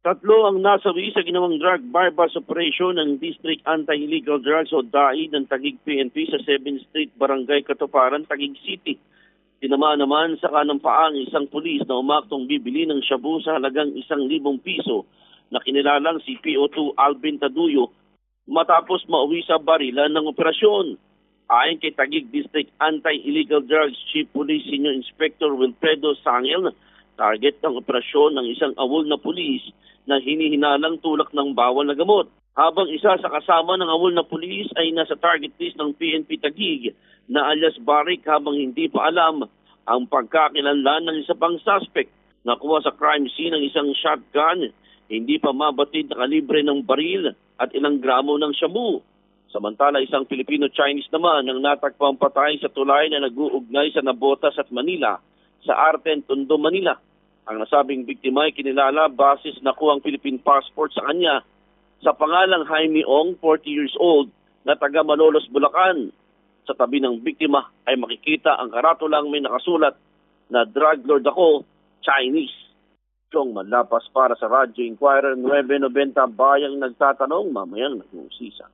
Tatlo ang nasawi sa ginawang drug bypass operation ng District Anti-Illegal Drugs o DAI ng Tagig PNP sa 7th Street, Barangay Katuparan, Tagig City. Tinamaan naman sa kanang paang isang pulis na umaktong bibili ng shabu sa halagang isang libong piso na kinilalang si PO2 Alvin Taduyo matapos mauwi sa barilan ng operasyon. Ayon kay Tagig District Anti-Illegal Drugs Chief Police Senior Inspector Wilfredo Sangel, target ng operasyon ng isang awol na pulis na hinihinalang tulak ng bawal na gamot. Habang isa sa kasama ng awol na pulis ay nasa target list ng PNP Tagig na alias Barik habang hindi pa alam ang pagkakilanlan ng isa pang suspect. Nakuha sa crime scene ng isang shotgun, hindi pa mabatid na kalibre ng baril at ilang gramo ng shabu. Samantala, isang Filipino-Chinese naman ang natagpang patay sa tulay na nag-uugnay sa Nabotas at Manila sa Arten, Tondo, Manila. Ang nasabing biktima ay kinilala basis na kuwang Philippine passport sa kanya sa pangalang Jaime Ong, 40 years old, na taga Malolos, Bulacan. Sa tabi ng biktima ay makikita ang karatulang may nakasulat na drug lord ako, Chinese. Chong Manlapas para sa Radyo Inquirer 990 Bayang nagtatanong, mamayang nag-uusisa.